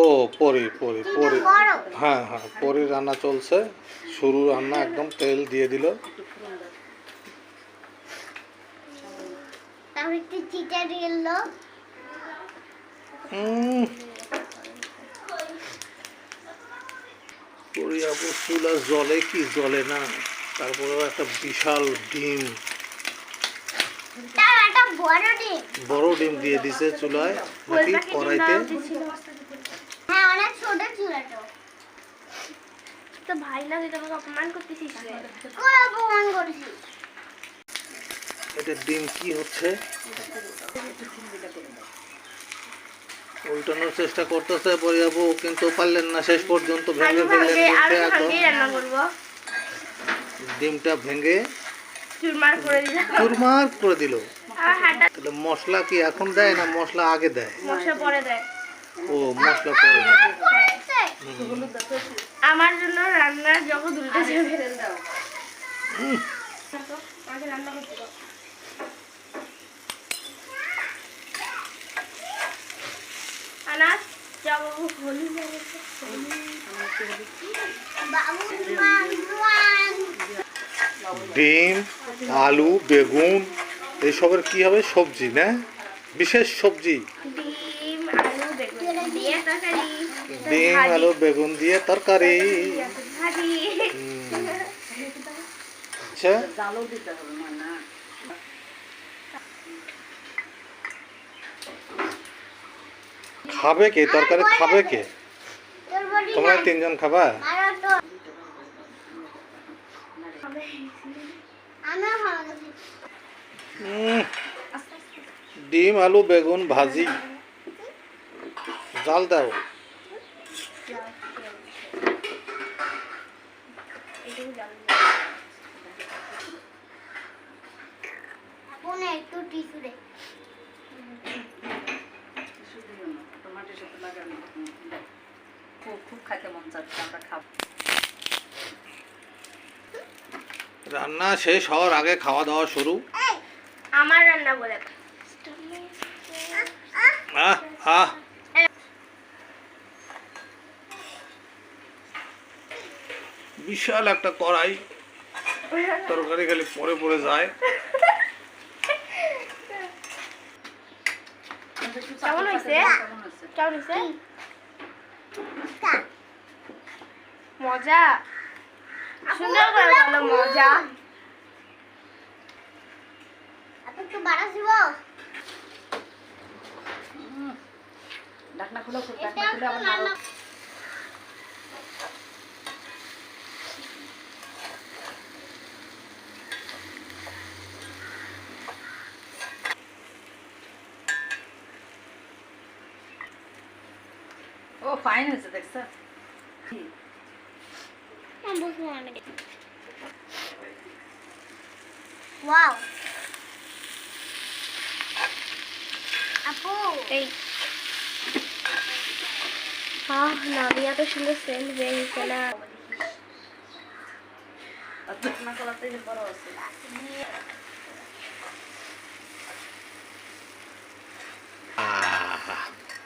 ও পরি পরি পরি। হ্যাঁ হ্যাঁ পরি রান্না চলছে। শুরু রান্না একদম তেল দিয়ে দিল। তারপর পরি আপু চুলা জলে কি জলে না? তারপরেও একটা বিশাল ডিম। বড় ডিম। দিয়ে দিছে চুলায় নাকি কড়াইতে? হ্যাঁ অনেক ছোট ছিল তো তো ভাই না তুই তোমাকে অপমান করতেছিস অপমান করেছি। এটা ডিম কি হচ্ছে? উল্টানোর চেষ্টা করতেছে কিন্তু পারলেন না শেষ পর্যন্ত ভেঙে ফেললেন ডিমটা ভেঙে চুরমার করে দিল তাহলে মশলা কি এখন দেয় না মশলা আগে দেয় মশলা পরে দেয় ও মশলা পরে। আমার জন্য রান্নার হুম। রান্না করতে দাও। বাবু ডিম আলু বেগুন এইসবের কি হবে? সবজি না? বিশেষ সবজি? ডিম আলু বেগুন দিয়ে তরকারি। আচ্ছা। খাবে কে? তরকারি খাবে কে? তোমরা তিনজন খাবা? ডিম আলু বেগুন ভাজি। জাল দাও। একটু টিস্যু দে। খুব খুব খাইতে মন চাচ্ছে আমরা খাব। রান্না শেষ হওয়ার আগে খাওয়া দাওয়া শুরু। আমার রান্না বলে আহ আহ। বিশাল একটা কড়াই তরকারি খালি পরে পরে যায়। কেমন হয়েছে? কেমন হয়েছে? কেমন হয়েছে? কা মজা। মজা। ঢাকনা খুলে ঢাকনা খুলে আবার ও ফাইন হয়েছে দেখছ? ওয়াও আপু এই আহ নাদিয়া তো সুন্দর সেন্ট বের হয়েছে না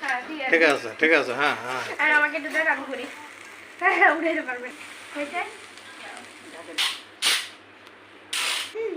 হ্যাঁ ঠিক আছে ঠিক আছে হ্যাঁ হ্যাঁ। আর আমাকে দেখ আমি করি হ্যাঁ উঠে যেতে পারবে হয়েছে অনেক মজা হয়েছে বলে গেল খাই নাও দাও না আর বলছে তো ফুল দিয়ে খাচ্ছে তোর beautiful। আমি তোমার রান্না দেখি আর বুঝতে যায় কখন কখন বন্ধ করতে হবে, কখন উম,